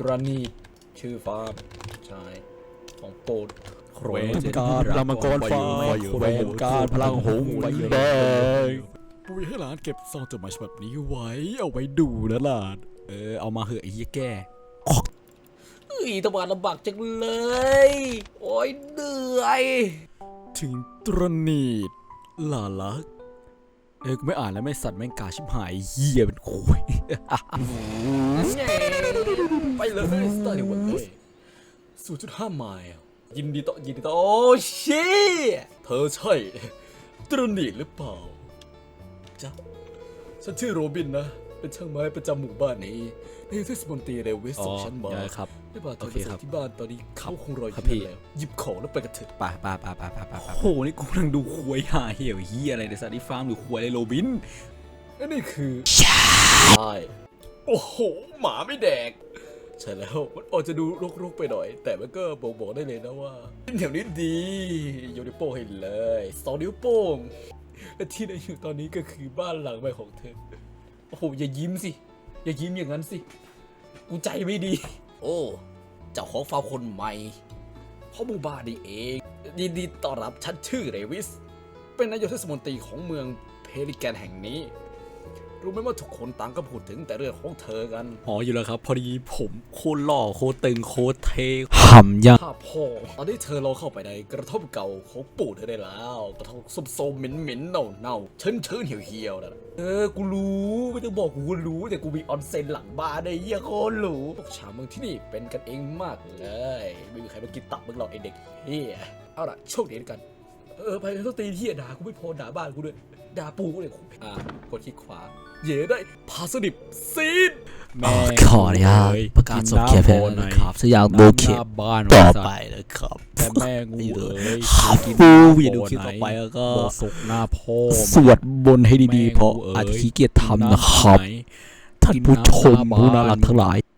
ตรานีชื่อฟาร์มใช่ของโปรดแหวนการพลังมังกรฟ้าแหวนการพลังหงส์แดงปุยให้หลานเก็บซองจดหมายฉบับนี้ไว้ เอาไว้ดูนะหลาน เออ เอามาเหอะไอ้เหี้ยแก่เฮ้ยตะวันลำบากจังเลย โอ้ยเหนื่อย ถึงตรณีดหลาลัก เออกูไม่อ่านแล้วไม่สัตว์แม่งกาชิบหายเหี้ยเป็นคุย ไปเลยสตาร์ทวันเลยศูนย์จุดห้าไมล์ยินดีต่อยินดีต่อโอ้ชิเธอใช่ตรนีหรือเปล่าจ๊ะฉันชื่อโรบินนะ เป็นช่างไม้ประจำหมู่บ้านนี้ในเทศมนตรีเรเวสส่งฉันมาได้ครับได้บาเธอโอไปเคครัส่บงที่บ้านตอนนี้เขาคงรออครัยู่บพี่ที่นั่นแล้วหยิบของแล้วไปกันเถอะไปไปไปไปไปไปไปโอ้โหนี่กูกำลังดูควยหาเหี้ยวเหี้ยอะไรในสัตว์ที่ฟาร์มหรือควยอะไรโรบินและนี่คือใช่โอ้โหหมาไม่แดก ใช่แล้วมันอาจจะดูรกๆไปหน่อย แต่มันก็บอกบอกได้เลยนะว่าแถวนี้ดีโยนิโป้งให้เลยสองนิ้วโป้งและที่ได้อยู่ตอนนี้ก็คือบ้านหลังใหม่ของเธอโอ้โหอย่ายิ้มสิ อย่ายิ้มอย่างนั้นสิ กูใจไม่ดี โอ้เจ้าของฟาร์มคนใหม่เพราะมูบ้านนี่เองยินดีต้อนรับฉันชื่อเรวิส เป็นนายกเทศมนตรีของเมืองเพริแกนแห่งนี้ รู้ไหมว่าทุกคนต่างก็พูดถึงแต่เรื่องของเธอกัน อ๋ออยู่แล้วครับ พอดีผมโคตรหล่อโคตรตึงโคตรเท่หำยังถ้าพ่อตอนนี้เธอลองเข้าไปในกระท่อมเก่าของปู่เธอได้แล้ว กระท่อมโซมๆเหม็นๆเน่าๆเชิญเชิญๆเหี่ยวๆนะเออกูรู้ไม่ต้องบอกกูก็รู้แต่กูมีออนเซ็นหลังบ้านไอ้เหี้ยโคตรหรูพวกชาวเมืองที่นี่เป็นกันเองมากเลย ไม่มีใครมากินตับมึงหรอกไอเด็กเฮียเอาล่ะโชคดีแล้วกัน เออไปต้องตีเฮียด่ากูไม่พอด่าบ้านกูด้วยด่าปูกูเลยอะกดคลิกขวาเย่ได้พาสดิบซีดแม่ขออนุญาตประกาศสดเขตแพนนะครับสยามโบเขตหน้าบ้านต่อไว้สัตว์ไปนะครับแต่แม่งูเอ้ยฟูอย่าดูคลิปต่อไปแล้วก็บ่สุกหน้าพ่อสวดบนต์ให้ดีๆ เพราะอาจจะขี้เกียจทำนะครับ ท่านผู้ชมผู้น่ารักทั้งหลาย